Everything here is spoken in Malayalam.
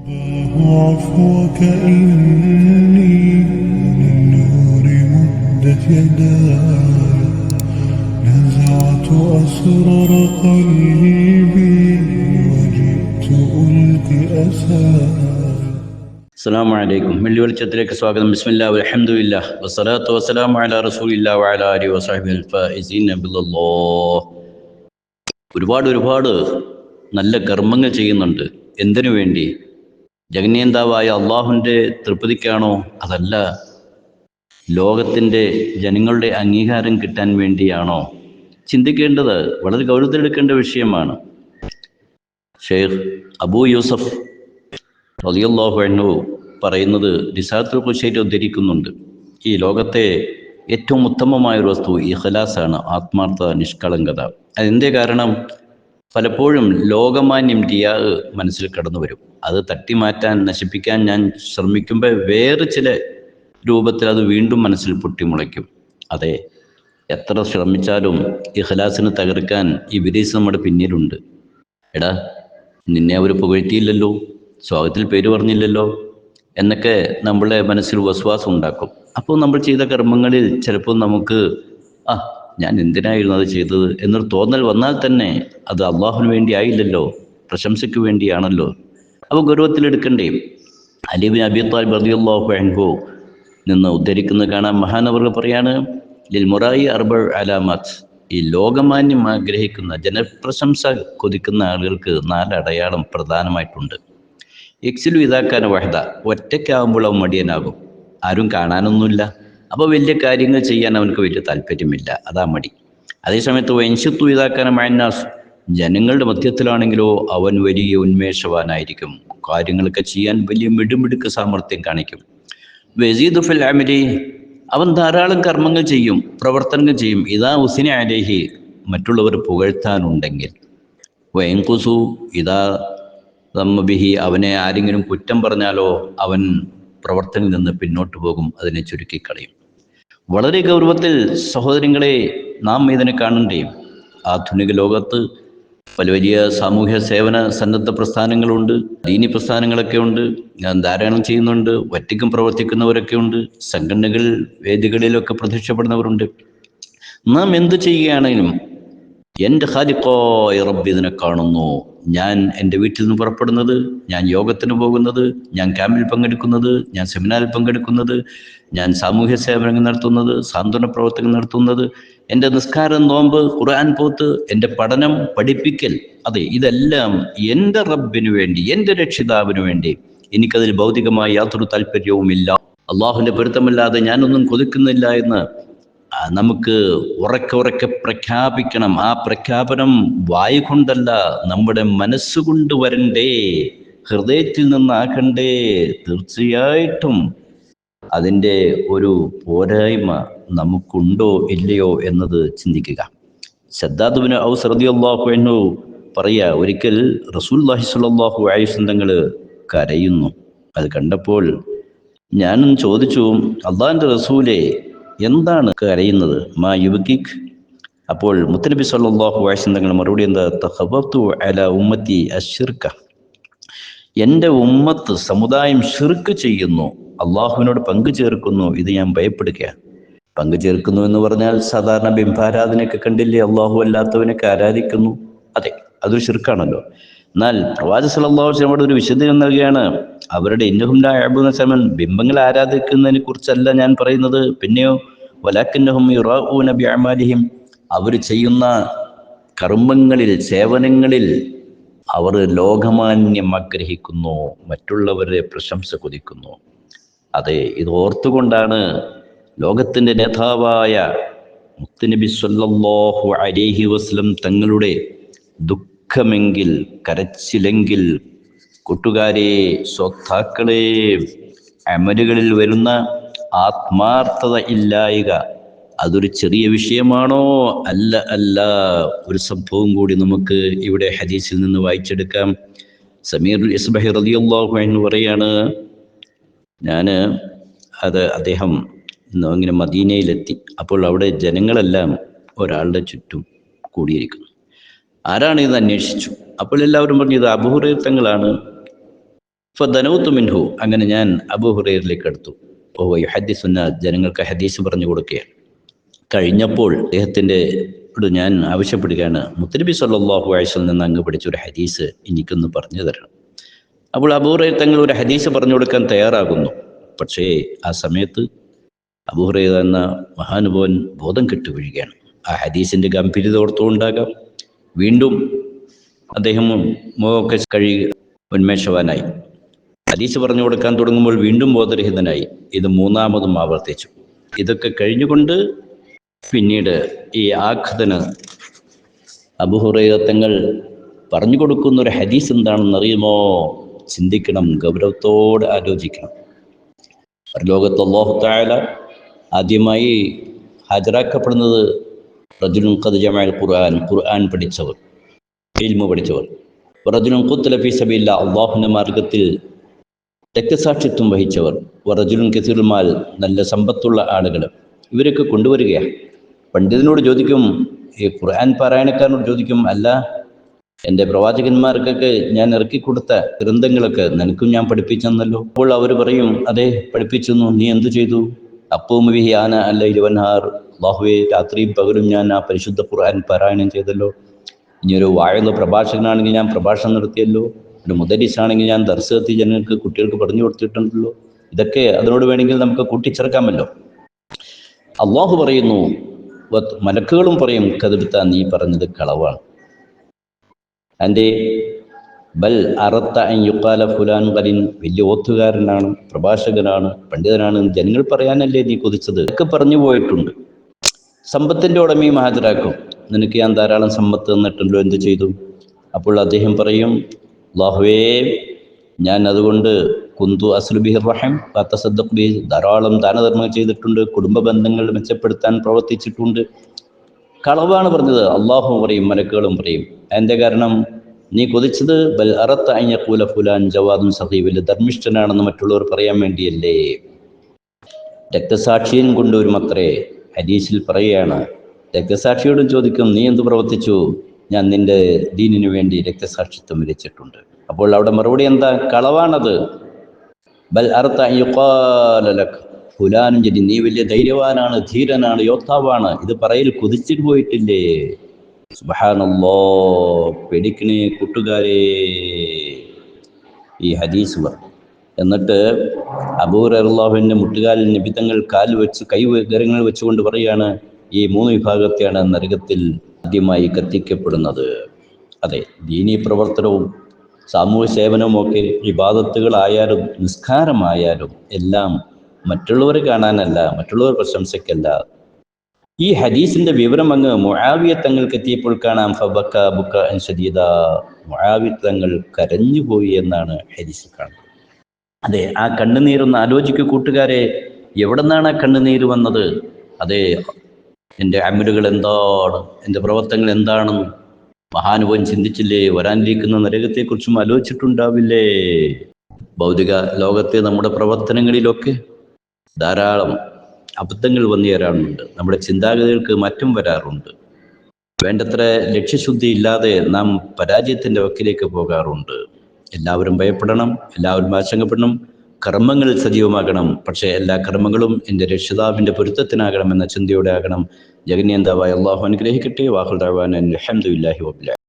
عفوك إني للنور مدت يداي نزعت أسرار قلبي وجئت ألقي أساي അസ്സാം വലൈക്കും വെള്ളി വെളിച്ചത്തിലേക്ക് സ്വാഗതം ബിസ്മില്ലാ അലഹമുല്ല വസ്സലാത്തു വസ്സലാമു അലാ റസൂലില്ലാ വഅലാ അലിഹി വസഹബിൽ ഫായിസീൻ ബില്ലല്ലാഹ് ഒരുപാട് ഒരുപാട് നല്ല കർമ്മങ്ങൾ ചെയ്യുന്നുണ്ട് എന്തിനു വേണ്ടി ജഗന്യന്താവായ അള്ളാഹുവിന്റെ തൃപ്തിക്കാണോ? അതല്ല. ലോകത്തിന്റെ ജനങ്ങളുടെ അംഗീകാരം കിട്ടാൻ വേണ്ടിയാണോ? ചിന്തിക്കേണ്ടത് വളരെ ഗൗരവത്തിലെടുക്കേണ്ട വിഷയമാണ്. ഷെയ്ഖ് അബൂ യൂസഫ് റളിയല്ലാഹു അൻഹു പറയുന്നത് റിസാത്തുൽ കുശേരി ഉദ്ധരിക്കുന്നുണ്ട്. ഈ ലോകത്തെ ഏറ്റവും ഉത്തമമായ ഒരു വസ്തു ഇഖലാസാണ് ആത്മാർത്ഥ നിഷ്കളങ്കത. അതിന്റെ കാരണം? പലപ്പോഴും ലോകമാന്യം റിയാ മനസ്സിൽ കടന്നു വരും അത് തട്ടിമാറ്റാൻ നശിപ്പിക്കാൻ ഞാൻ ശ്രമിക്കുമ്പോൾ വേറെ ചില രൂപത്തിൽ അത് വീണ്ടും മനസ്സിൽ പൊട്ടിമുളയ്ക്കും. അതെ എത്ര ശ്രമിച്ചാലും ഇഹ്ലാസിനെ തകർക്കാൻ ഈ വിദേശം നമ്മുടെ പിന്നിലുണ്ട്. എടാ നിന്നെ അവർ പുകഴ്ത്തിയില്ലല്ലോ സ്വാഗതത്തിൽ പേര് പറഞ്ഞില്ലല്ലോ എന്നൊക്കെ നമ്മളെ മനസ്സിൽ വസ്വാസം ഉണ്ടാക്കും. അപ്പോൾ നമ്മൾ ചെയ്ത കർമ്മങ്ങളിൽ ചിലപ്പോൾ നമുക്ക് ആ ഞാൻ എന്തിനായിരുന്നു അത് ചെയ്തത് എന്നൊരു തോന്നൽ വന്നാൽ തന്നെ അത് അള്ളാഹുവിന് വേണ്ടി ആയില്ലല്ലോ. പ്രശംസയ്ക്ക് വേണ്ടിയാണല്ലോ. അപ്പോൾ ഗൗരവത്തിലെടുക്കണ്ടേ അലിബിൻ അബി താലിബ് റളിയല്ലാഹു അൻഹു നിന്ന് ഉദ്ധരിക്കുന്നത് കാണാൻ മഹാനവർ പറയാണ് ലിൽ മുറായി അർബൾ അലാമത്ത് ഈ ലോകമാന്യം ആഗ്രഹിക്കുന്ന ജനപ്രശംസ കൊതിക്കുന്ന ആളുകൾക്ക് നാല് അടയാളം പ്രധാനമായിട്ടുണ്ട്. എക്സിലു ഇതാക്കാൻ വഹദ. ഒറ്റയ്ക്കാവുമ്പോൾ അവൻ മടിയനാകും. ആരും കാണാനൊന്നുമില്ല. അപ്പോൾ വലിയ കാര്യങ്ങൾ ചെയ്യാൻ അവനക്ക് വലിയ താല്പര്യമില്ല. അതാ മടി. അതേസമയത്ത് വൈൻശത്വ ഇതാക്കാൻ മൈനാസ് ജനങ്ങളുടെ മധ്യത്തിലാണെങ്കിലോ അവൻ വലിയ ഉന്മേഷവാനായിരിക്കും. കാര്യങ്ങളൊക്കെ ചെയ്യാൻ വലിയ മിടുമിടുക്ക് സാമർഥ്യം കാണിക്കും. വസീദ് ഫിൽ അമിരി അവൻ ധാരാളം കർമ്മങ്ങൾ ചെയ്യും പ്രവർത്തനങ്ങൾ ചെയ്യും. ഇതാ ഉസിന അലേഹി മറ്റുള്ളവർ പുകഴ്ത്താനുണ്ടെങ്കിൽ. വയങ്കുസു ഇതാ ബിഹി അവനെ ആരെങ്കിലും കുറ്റം പറഞ്ഞാലോ അവൻ പ്രവർത്തനത്തിൽ നിന്ന് പിന്നോട്ട് പോകും അതിനെ ചുരുക്കിക്കളയും. വളരെ ഗൗരവത്തിൽ സഹോദരങ്ങളെ നാം ഇതിനെ കാണണ്ടേ? ആധുനിക ലോകത്ത് പല വലിയ സാമൂഹ്യ സേവന സന്നദ്ധ പ്രസ്ഥാനങ്ങളുണ്ട് ദീനി പ്രസ്ഥാനങ്ങളൊക്കെ ഉണ്ട് ഞാൻ ധാരാളം ചെയ്യുന്നുണ്ട് ഒറ്റയ്ക്കും പ്രവർത്തിക്കുന്നവരൊക്കെ ഉണ്ട് സംഘടനകൾ വേദികളിലൊക്കെ പ്രത്യക്ഷപ്പെടുന്നവരുണ്ട്. നാം എന്ത് ചെയ്യുകയാണെങ്കിലും എന്റെ ഖാലിക്കോയ റബ്ബ് ഇതിനെ കാണുന്നു. ഞാൻ എന്റെ വീട്ടിൽ നിന്ന് പുറപ്പെടുന്നത് ഞാൻ യോഗത്തിന് പോകുന്നത് ഞാൻ ക്യാമ്പിൽ പങ്കെടുക്കുന്നത് ഞാൻ സെമിനാറിൽ പങ്കെടുക്കുന്നത് ഞാൻ സാമൂഹ്യ സേവനങ്ങൾ നടത്തുന്നത് സാന്ത്വന പ്രവർത്തനം നടത്തുന്നത് എന്റെ നിസ്കാരം നോമ്പ് ഖുർആൻ പോത്ത് എന്റെ പഠനം പഠിപ്പിക്കൽ അതെ ഇതെല്ലാം എന്റെ റബ്ബിന് വേണ്ടി എന്റെ രക്ഷിതാവിന് വേണ്ടി. എനിക്കതിൽ ഭൗതികമായ യാതൊരു താല്പര്യവുമില്ല. അള്ളാഹുവിന്റെ പൊരുത്തമല്ലാതെ ഞാനൊന്നും കൊതിക്കുന്നില്ല എന്ന് നമുക്ക് ഉറക്കെ ഉറക്കെ പ്രഖ്യാപിക്കണം. ആ പ്രഖ്യാപനം വായു കൊണ്ടല്ല നമ്മുടെ മനസ്സുകൊണ്ട് വരണ്ടേ. ഹൃദയത്തിൽ നിന്നാകണ്ടേ. തീർച്ചയായിട്ടും അതിന്റെ ഒരു പോരായ്മ നമുക്കുണ്ടോ ഇല്ലയോ എന്നത് ചിന്തിക്കുക. ശ്രദ്ധാതുവിന് ഔസ് റളിയല്ലാഹു എന്നു പറയുക ഒരിക്കൽ സ്വല്ലല്ലാഹു അലൈഹി തങ്ങൾ കരയുന്നു. അത് കണ്ടപ്പോൾ ഞാനും ചോദിച്ചു അള്ളാഹിന്റെ റസൂലെ എന്താണ് കരയുന്നത്? മാ യുബക്കിക്. അപ്പോൾ മുത്തനബി അലൈഹി തങ്ങൾ മറുപടി എന്താ? അല ഉമ്മത്തി അഷിർക്ക എന്റെ ഉമ്മത്ത് സമുദായം ഷിർക്ക് ചെയ്യുന്നു. അള്ളാഹുവിനോട് പങ്കു ചേർക്കുന്നു. ഇത് ഞാൻ ഭയപ്പെടുക പങ്കു ചേർക്കുന്നു എന്ന് പറഞ്ഞാൽ സാധാരണ ബിംബാരാധനയൊക്കെ കണ്ടില്ലേ? അള്ളാഹു അല്ലാത്തവനൊക്കെ ആരാധിക്കുന്നു. അതെ അതൊരു ഷിർക്കാണല്ലോ എന്നാൽ അലൈഹി വസല്ലം ഒരു വിശദീകരണം നൽകുകയാണ്. അവരുടെ ഇന്നഹും സമൻ ബിംബങ്ങൾ ആരാധിക്കുന്നതിനെ കുറിച്ചല്ല ഞാൻ പറയുന്നത്. പിന്നെയോ വലാക്കിന്നഹും യുറാഊന ബിഅമാലിഹിം അവർ ചെയ്യുന്ന കർമ്മങ്ങളിൽ സേവനങ്ങളിൽ അവർ ലോകമാന്യം ആഗ്രഹിക്കുന്നു മറ്റുള്ളവരെ പ്രശംസ കൊതിക്കുന്നു. അതെ ഇത് ഓർത്തുകൊണ്ടാണ് ലോകത്തിന്റെ നേതാവായ മുത്തുനബി സല്ലാഹു അലേഹി വസ്ലം തങ്ങളുടെ ദുഃഖമെങ്കിൽ കരച്ചിലെങ്കിൽ കൂട്ടുകാരെ സ്വത്താക്കളെ അമലുകളിൽ വരുന്ന ആത്മാർത്ഥത ഇല്ലായക അതൊരു ചെറിയ വിഷയമാണോ? അല്ല അല്ല. ഒരു സംഭവം കൂടി നമുക്ക് ഇവിടെ ഹദീസിൽ നിന്ന് വായിച്ചെടുക്കാം. സമീർ ഇസ്ബഹി റളിയല്ലാഹു എന്ന് പറയാണ് ഞാൻ അത് അദ്ദേഹം ഇങ്ങനെ മദീനയിലെത്തി. അപ്പോൾ അവിടെ ജനങ്ങളെല്ലാം ഒരാളുടെ ചുറ്റും കൂടിയിരിക്കുന്നു. ആരാണ് ഇത് അന്വേഷിച്ചു? അപ്പോൾ എല്ലാവരും പറഞ്ഞു ഇത് തങ്ങളാണ് ഇപ്പോൾ മിൻഹു. അങ്ങനെ ഞാൻ അബുഹുറേറിലേക്ക് എടുത്തു ഓ ഹദീസുന്ന ജനങ്ങൾക്ക് ഹദീസ് പറഞ്ഞു കൊടുക്കുകയാണ്. കഴിഞ്ഞപ്പോൾ അദ്ദേഹത്തിന്റെ ഞാൻ ആവശ്യപ്പെടുകയാണ് മുത്തനബി സല്ലാഹു വയസ്സിൽ നിന്ന് അങ്ങ് പഠിച്ച ഒരു ഹദീസ് എനിക്കൊന്ന് പറഞ്ഞു തരണം. അപ്പോൾ അബൂറൈ തങ്ങൾ ഒരു ഹദീസ് പറഞ്ഞു കൊടുക്കാൻ തയ്യാറാകുന്നു. പക്ഷേ ആ സമയത്ത് അബൂഹുറൈ എന്ന മഹാനുഭവൻ ബോധം കെട്ടു വീഴുകയാണ് ആ ഹദീസിന്റെ ഗംഭീരത ഓർത്തുകൊണ്ടാകാം. വീണ്ടും അദ്ദേഹം മുഖമൊക്കെ കഴുകി ഉന്മേഷവാനായി. ഹദീസ് പറഞ്ഞു കൊടുക്കാൻ തുടങ്ങുമ്പോൾ വീണ്ടും ബോധരഹിതനായി. ഇത് മൂന്നാമതും ആവർത്തിച്ചു. ഇതൊക്കെ കഴിഞ്ഞുകൊണ്ട് പിന്നീട് ഈ ആഖതന് അബുഹുറൈതങ്ങൾ പറഞ്ഞു കൊടുക്കുന്ന ഒരു ഹദീസ് എന്താണെന്ന് അറിയുമോ? ചിന്തിക്കണം ഗൗരവത്തോടെ ആലോചിക്കണം. ലോകത്ത് അള്ളാഹു തായാല ആദ്യമായി ഹാജരാക്കപ്പെടുന്നത് റജുലുൻ ഖുർആൻ ഖുർആൻ പഠിച്ചവർ ഇൽമു പഠിച്ചവർ. വറജുലുൻ ഖുത്ല ഫീ സബീല്ല അള്ളാഹുവിന്റെ മാർഗത്തിൽ രക്തസാക്ഷിത്വം വഹിച്ചവർ വറജുനും കസീറുമാൽ നല്ല സമ്പത്തുള്ള ആളുകൾ ഇവരൊക്കെ കൊണ്ടുവരികയാണ് പണ്ഡിതനോട് ചോദിക്കും ഈ ഖുർആൻ പാരായണക്കാരനോട് ചോദിക്കും അല്ല എന്റെ പ്രവാചകന്മാർക്കൊക്കെ ഞാൻ ഇറക്കി കൊടുത്ത ഗ്രന്ഥങ്ങളൊക്കെ നിനക്കും ഞാൻ പഠിപ്പിച്ചെന്നല്ലോ? അപ്പോൾ അവർ പറയും അതെ പഠിപ്പിച്ചെന്നു. നീ എന്തു ചെയ്തു? അപ്പവും വിഹിയാന അല്ല ഇരുവൻഹാർ ബാഹുവെ രാത്രിയും പകലും ഞാൻ ആ പരിശുദ്ധ ഖുർആൻ പാരായണം ചെയ്തല്ലോ. ഇനി ഒരു പ്രഭാഷകനാണെങ്കിൽ ഞാൻ പ്രഭാഷണം നടത്തിയല്ലോ. ഒരു മുദരിസാണെങ്കിൽ ഞാൻ ദർശകത്തി ജനങ്ങൾക്ക് കുട്ടികൾക്ക് പറഞ്ഞു കൊടുത്തിട്ടുണ്ടല്ലോ. ഇതൊക്കെ അതിനോട് വേണമെങ്കിൽ നമുക്ക് കൂട്ടിച്ചേർക്കാമല്ലോ. അള്ളാഹു പറയുന്നു മലക്കുകളും പറയും കതിർത്ത നീ പറഞ്ഞത് കളവാണ്. എന്റെ ബൽ അറത്ത യുക്കാല ഫുലാൻ കലിൻ വലിയ ഓത്തുകാരനാണ് പ്രഭാഷകനാണ് പണ്ഡിതനാണ് ജനങ്ങൾ പറയാനല്ലേ നീ കൊതിച്ചത്? ഒക്കെ പറഞ്ഞു പോയിട്ടുണ്ട്. സമ്പത്തിന്റെ ഉടമയും ഹാജരാക്കും. നിനക്ക് ഞാൻ ധാരാളം സമ്പത്ത് തന്നിട്ടുണ്ടല്ലോ എന്ത് ചെയ്തു? അപ്പോൾ അദ്ദേഹം പറയും ലാഹുവേ ഞാൻ അതുകൊണ്ട് കുന്തു അസ്ലുബിഹി റഹം ബി ധാരാളം ദാനധർമ്മം ചെയ്തിട്ടുണ്ട് കുടുംബ ബന്ധങ്ങൾ മെച്ചപ്പെടുത്താൻ പ്രവർത്തിച്ചിട്ടുണ്ട്. കളവാണ് പറഞ്ഞത്. അള്ളാഹു പറയും മലക്കുകളും പറയും. അതിന്റെ കാരണം നീ കൊതിച്ചത് ബൽ അറത്ത് അയ്യ കൂല ഫുലാൻ ജവാദും സഹീബിൽ ധർമ്മിഷ്ഠനാണെന്ന് മറ്റുള്ളവർ പറയാൻ വേണ്ടിയല്ലേ? രക്തസാക്ഷിയും കൊണ്ടുവരും അത്രേ ഹദീസിൽ പറയുകയാണ് രക്തസാക്ഷിയോടും ചോദിക്കും നീ എന്ത് പ്രവർത്തിച്ചു? ഞാൻ നിന്റെ ദീനിനു വേണ്ടി രക്തസാക്ഷിത്വം വരിച്ചിട്ടുണ്ട് അപ്പോൾ അവിടെ മറുപടി എന്താ? കളവാണത്. ബൽ ഫുലാനും ചെടി നീ വലിയ ധൈര്യവാനാണ് ധീരനാണ് യോദ്ധാവാണ്. ഇത് പറയിൽ കുതിച്ചിട്ട് പോയിട്ടില്ലേ? സുബ്ഹാനല്ലാഹ് പേടിക്കണേ കൂട്ടുകാരെ. ഈ ഹദീസ് പറഞ്ഞു എന്നിട്ട് അബൂർ അള്ളാഹുവിന്റെ മുട്ടുകാലിൽ നിബിതങ്ങൾ കാൽ വെച്ച് കൈ കരങ്ങൾ വെച്ചുകൊണ്ട് പറയുകയാണ് ഈ മൂന്ന് വിഭാഗത്തെയാണ് നരകത്തിൽ ആദ്യമായി കത്തിക്കപ്പെടുന്നത്. അതെ ദീനീ പ്രവർത്തനവും സാമൂഹ്യ സേവനവും ഒക്കെ വിവാദത്തുകളായാലും നിസ്കാരമായാലും എല്ലാം മറ്റുള്ളവർ കാണാനല്ല മറ്റുള്ളവർ പ്രശംസയ്ക്കല്ല. ഈ ഹദീസിന്റെ വിവരം അങ്ങ് മുആവിയ തങ്ങൾക്ക് എത്തിയപ്പോൾ കാണാം. ഫബക്ക ബുക്ക അൻഷദീദ മുആവിയ തങ്ങൾ കരഞ്ഞുപോയി എന്നാണ് ഹദീസ് കാണുന്നത്. അതെ ആ കണ്ണുനീരൊന്ന് ആലോചിക്കൂ കൂട്ടുകാരെ. എവിടെ നിന്നാണ് ആ കണ്ണുനീര് വന്നത്? അതെ എന്റെ അമലുകൾ എന്താണ്? എന്റെ പ്രവർത്തനങ്ങൾ എന്താണെന്ന് മഹാനുഭവൻ ചിന്തിച്ചില്ലേ? വരാനിരിക്കുന്ന നരകത്തെക്കുറിച്ചും ആലോചിച്ചിട്ടുണ്ടാവില്ലേ? ഭൗതിക ലോകത്തെ നമ്മുടെ പ്രവർത്തനങ്ങളിലൊക്കെ ധാരാളം അബദ്ധങ്ങൾ വന്നു ചേരാറുണ്ട്. നമ്മുടെ ചിന്താഗതികൾക്ക് മാറ്റം വരാറുണ്ട്. വേണ്ടത്ര ലക്ഷ്യശുദ്ധി ഇല്ലാതെ നാം പരാജയത്തിന്റെ വക്കിലേക്ക് പോകാറുണ്ട്. എല്ലാവരും ഭയപ്പെടണം എല്ലാവരും ആശങ്കപ്പെടണം കർമ്മങ്ങൾ സജീവമാകണം. പക്ഷേ എല്ലാ കർമ്മങ്ങളും എന്റെ രക്ഷിതാവിന്റെ പൊരുത്തത്തിനാകണം എന്ന ചിന്തയോടെ ആകണം. ജഗന്യന്താവായ അള്ളാഹു അനുഗ്രഹിക്കട്ടെ. വാഹുൽ റഹ്വാൻ അലഹമുല്ലാഹി വബില